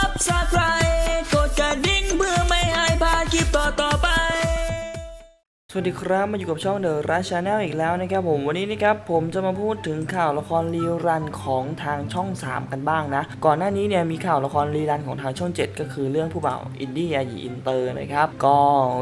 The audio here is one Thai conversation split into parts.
บ สวัสดีครับมาอยู่กับช่องเดอะรัชชาแนลอีกแล้วนะครับผมวันนี้นะครับผมจะมาพูดถึงข่าวละครรีรันของทางช่อง 3 กันบ้างนะ ก่อนหน้านี้เนี่ยมีข่าวละครรีรันของทางช่อง 7 ก็คือเรื่องผู้บ่าวอินดี้อายีอินเตอร์นะครับก็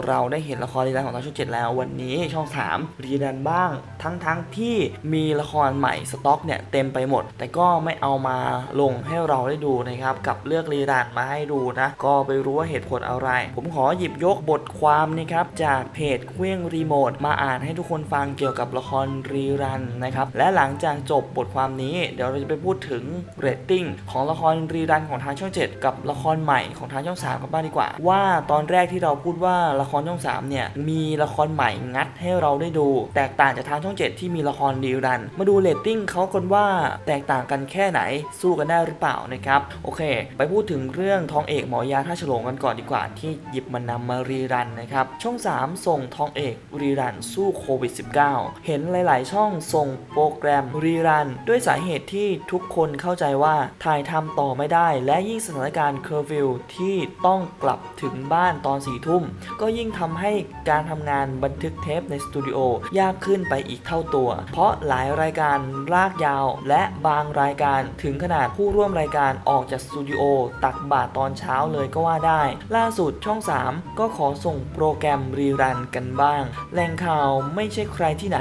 เราได้เห็นละครรีรันของทางช่อง 7 แล้ววันนี้ช่อง 3 รีรันบ้าง ทั้งทั้งที่มีละครใหม่สต็อกเนี่ยเต็มไปหมด แต่ก็ไม่เอามาลงให้เราได้ดูนะครับกับเลือกรีรันมาให้ดูนะก็ไปรู้ว่าเหตุผลอะไร ผมขอหยิบยกบทความนะครับจากเพจเครื่องรีโมทมาอ่านให้ทุกคนฟังเกี่ยวกับละครรีรันนะครับ และหลังจากจบบทความนี้ เดี๋ยวเราจะไปพูดถึงเรตติ้งของละครรีรันของทางช่อง 7 กับละครใหม่ของทางช่อง 3 กันบ้างดีกว่า ว่าตอนแรกที่เราพูดว่าละครช่อง 3 เนี่ย มีละครใหม่งัดให้เราได้ดู แตกต่างจากทางช่อง 7 ที่มีละครรีรัน มาดูเรตติ้งเขากันว่าแตกต่างกันแค่ไหนสู้กันได้หรือเปล่านะครับโอเค ไปพูดถึงเรื่องทองเอกหมอยาท่าฉลงกันก่อนดีกว่าที่หยิบมานำมารีรันนะครับช่อง 3 ส่งทองเอกรีรันสู้โควิด -19 เห็นหลาย ๆ ช่องส่งโปรแกรมรีรัน ด้วยสาเหตุที่ทุกคนเข้าใจว่าถ่ายทำต่อไม่ได้ และยิ่งสถานการณ์เคอร์ฟิวที่ต้องกลับถึงบ้านตอนสี่ทุ่ม ก็ยิ่งทำให้การทำงานบันทึกเทปในสตูดิโอยากขึ้นไปอีกเท่าตัว เพราะหลายรายการลากยาว และบางรายการถึงขนาดผู้ร่วมรายการออกจากสตูดิโอตักบาตรตอนเช้าเลยก็ว่าได้ ล่าสุดช่อง 3 ก็ขอส่งโปรแกรมรีรันกันบ้างแหล่งข่าวไม่ใช่ใครที่ไหน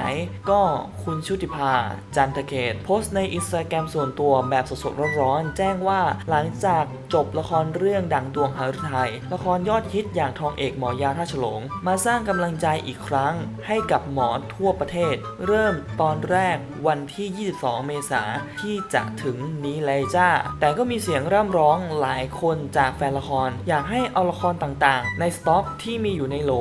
ก็คุณชุติภา จันทเกตโพสต์ในอินสตาแกรมส่วนตัวแบบสดๆร้อนๆแจ้งว่าหลังจากจบละครเรื่องดังดวงหาฤทัยละครยอดฮิตอย่างทองเอกหมอยาท่าฉลง มาสร้างกำลังใจอีกครั้งให้กับหมอทั่วประเทศ เริ่มตอนแรกวันที่ 22 เมษาที่จะถึงนี้เลยจ้า แต่ก็มีเสียงร่ำร้องหลายคนจากแฟนละคร อยากให้เอาละครต่างๆ ในสต็อกที่มีอยู่ในโหล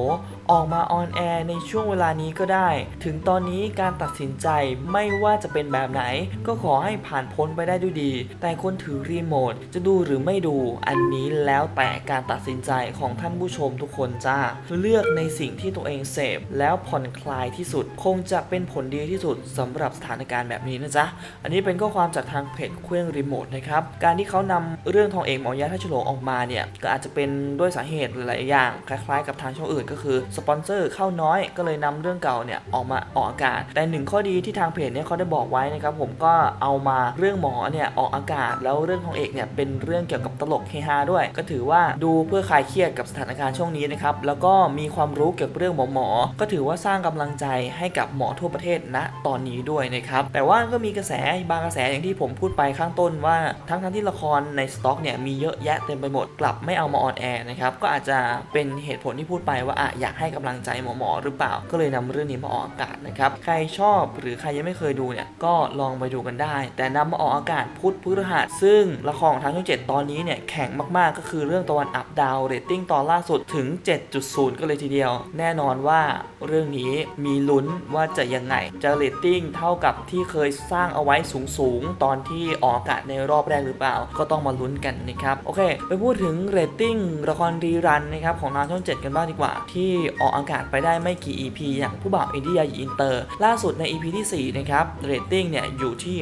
ออกมาออนแอร์ในช่วงเวลานี้ก็ได้ ถึงตอนนี้การตัดสินใจไม่ว่าจะเป็นแบบไหน ก็ขอให้ผ่านพ้นไปได้ด้วยดี แต่คนถือรีโมทจะดูหรือไม่ดู อันนี้แล้วแต่การตัดสินใจของท่านผู้ชมทุกคนจ้า เลือกในสิ่งที่ตัวเองเสพแล้วผ่อนคลายที่สุด คงจะเป็นผลดีที่สุดสำหรับสถานการณ์แบบนี้นะจ๊ะ อันนี้เป็นข้อความจากทางเพจเครื่องรีโมทนะครับ การที่เขานำเรื่องทองเอกหมอยาท่าฉลงออกมาเนี่ย ก็อาจจะเป็นด้วยสาเหตุหลายอย่าง คล้ายๆ กับทางช่องอื่นก็คือสปอนเซอร์เข้าน้อยก็เลยนำเรื่องเก่าเนี่ยออกมาออกอากาศ แต่หนึ่งข้อดีที่ทางเพจเนี่ยเขาได้บอกไว้นะครับผมก็เอามาเรื่องหมอเนี่ยออกอากาศ แล้วเรื่องทองเอกเนี่ยเป็นเรื่องเกี่ยวกับตลกเฮฮาด้วย ก็ถือว่าดูเพื่อคลายเครียดกับสถานการณ์ช่วงนี้นะครับแล้วก็มีความรู้เกี่ยวกับเรื่องหมอหมอก็ถือว่าสร้างกำลังใจให้กับหมอทั่วประเทศณตอนนี้ด้วยนะครับแต่ว่าก็มีกระแสบางกระแสอย่างที่ผมพูดไปข้างต้นว่าทั้งทั้งที่ละครในสต็อกเนี่ยมีเยอะแยะเต็มไปหมดกลับไม่เอามาออนแอร์นะครับก็อาจจะเป็นเหตุผลที่พูดไปว่าอะอยากให้กำลังใจหมอหมอๆหรือเปล่า ก็เลยนำเรื่องนี้มาออกอากาศนะครับ ใครชอบหรือใครยังไม่เคยดูเนี่ยก็ลองไปดูกันได้ แต่นำมาออกอากาศพุธพฤหัส ซึ่งละครของทางช่อง7ตอนนี้เนี่ยแข่งมากๆ ก็คือเรื่องตะวันอับดาวเรตติ้งตอนล่าสุดถึง 7.0 ก็เลยทีเดียว แน่นอนว่าเรื่องนี้มีลุ้นว่าจะยังไงจะเรตติ้งเท่ากับที่เคยสร้างเอาไว้สูงๆ ตอนที่ออกอากาศในรอบแรกหรือเปล่า ก็ต้องมาลุ้นกันนะครับ โอเค ไปพูดถึงเรตติ้งละครรีรันนะครับของทางช่อง 7 กันบ้างดีกว่า ที่ออกอากาศไปได้ไม่กี่ EP อย่างผู้บ่าวอินเดียอินเตอร์ ล่าสุดใน EP ที่ 4 นะครับเรตติ้งเนี่ยอยู่ที่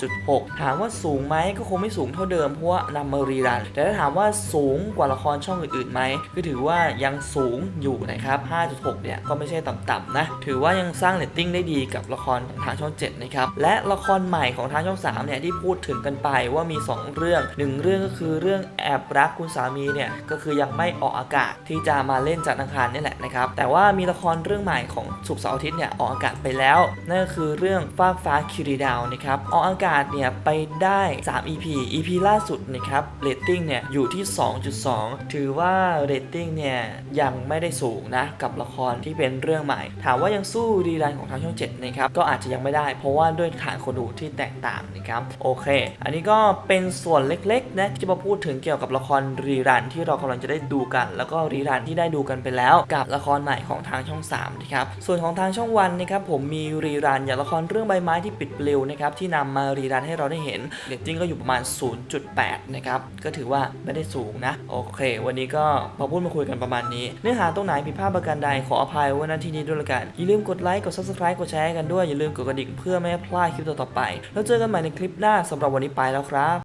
5.6 ถามว่าสูงไหมก็คงไม่สูงเท่าเดิมเพราะว่านำมารีรัน แต่ถ้าถามว่าสูงกว่าละครช่องอื่นๆไหมก็ถือว่ายังสูงอยู่นะครับ 5.6 เนี่ยก็ไม่ใช่ต่ำๆนะ ถือว่ายังสร้างเรตติ้งได้ดีกับละครของทางช่อง 7 นะครับ และละครใหม่ของทางช่อง 3 เนี่ยที่พูดถึงกันไปว่ามี 2 เรื่อง1เรื่องก็คือเรื่องแอบรักคุณสามีเนี่ยก็คือยังไม่ออกอากาศที่จะมาเล่นจันทร์อังคารนี่แหละนะครับแต่ว่ามีีละครเรื่องใหม่ของสุกเสาร์อาทิตย์เนี่ยออกอากาศไปแล้ว นั่นก็คือเรื่องฟ้ากฟ้าคิริดาวนะครับออกอากาศเนี่ยไปได้ 3 EP EP ล่าสุดนะครับเรตติ้งเนี่ยอยู่ที่ 2.2 ถือว่าเรตติ้งเนี่ยยังไม่ได้สูงนะกับละครที่เป็นเรื่องใหม่ ถามว่ายังสู้รีรันของทางช่อง7นะครับก็อาจจะยังไม่ได้ เพราะว่าด้วยฐานคนดูที่แตกต่างนะครับโอเค อันนี้ก็เป็นส่วนเล็กๆนะที่จะมาพูดถึงเกี่ยวกับละครรีรันที่เรากำลังจะได้ดูกัน แล้วก็รีรันที่ได้ดูกันไปแล้ว กับละคครใหม่ของทางางช่อง 3 นะครับ ส่วนของทางช่องวันนะครับผมมีรีรันอย่างละครเรื่องใบไม้ที่ปิดปลิวนะครับที่นำมารีรันให้เราได้เห็นเรตติ้งก็อยู่ประมาณ 0.8 นะครับ ก็ถือว่าไม่ได้สูงนะ โอเค วันนี้ก็พอพูดมาคุยกันประมาณนี้ เนื้อหาตรงไหนผิดพลาดประการใดขออภัยไว้ณที่นี้ด้วยละกันอย่าลืมกดไลค์กด subscribe กดแชร์กันด้วยอย่าลืมกดกระดิ่งเพื่อไม่ให้พลาดคลิปต่อๆไป แล้วเจอกันใหม่ในคลิปหน้าสำหรับวันนี้ไปแล้วครับ